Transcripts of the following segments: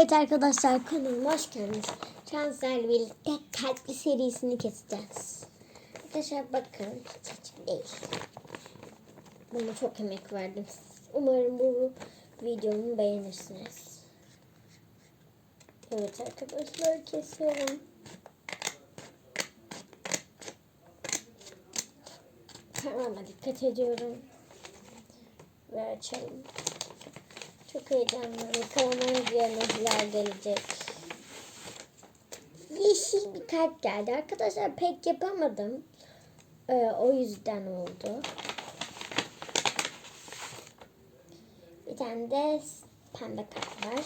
Evet arkadaşlar kanalıma hoş geldiniz. Şu an sizlerle birlikte kalpli serisini keseceğiz. Arkadaşlar bakın saçım değil. Buna çok emek verdim. Umarım bu videomu beğenirsiniz. Evet arkadaşlar kesiyorum. Parmağıma dikkat ediyorum. Ve açalım. Çok heyecanlıyım. Kalamaya diğer gelecek. Yeşil bir kalp geldi. Arkadaşlar pek yapamadım. Ee, o yüzden oldu. Bir tane de pembe kalp var.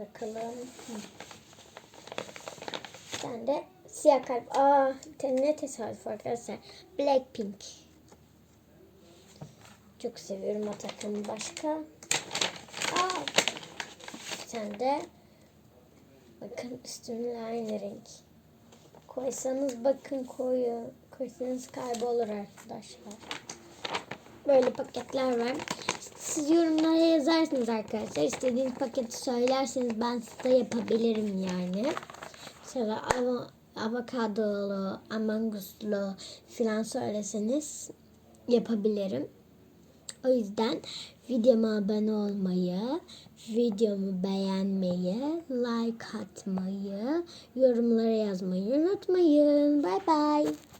Bakalım. Bir tane de siyah kalp. Aa, ne tesadüf arkadaşlar. Blackpink. Çok seviyorum o takımı. Başka? Aa, bir tane de bakın üstüne aynı renk. Koysanız bakın koyu. Koysanız kaybolur arkadaşlar. Böyle paketler var. Siz yorumlara yazarsınız arkadaşlar. İstediğiniz paketi söylerseniz ben size yapabilirim yani. Mesela avo, avokadolu, amanguslu filan söyleseniz yapabilirim. O yüzden videoma abone olmayı, videomu beğenmeyi, like atmayı, yorumlara yazmayı unutmayın. Bay bay.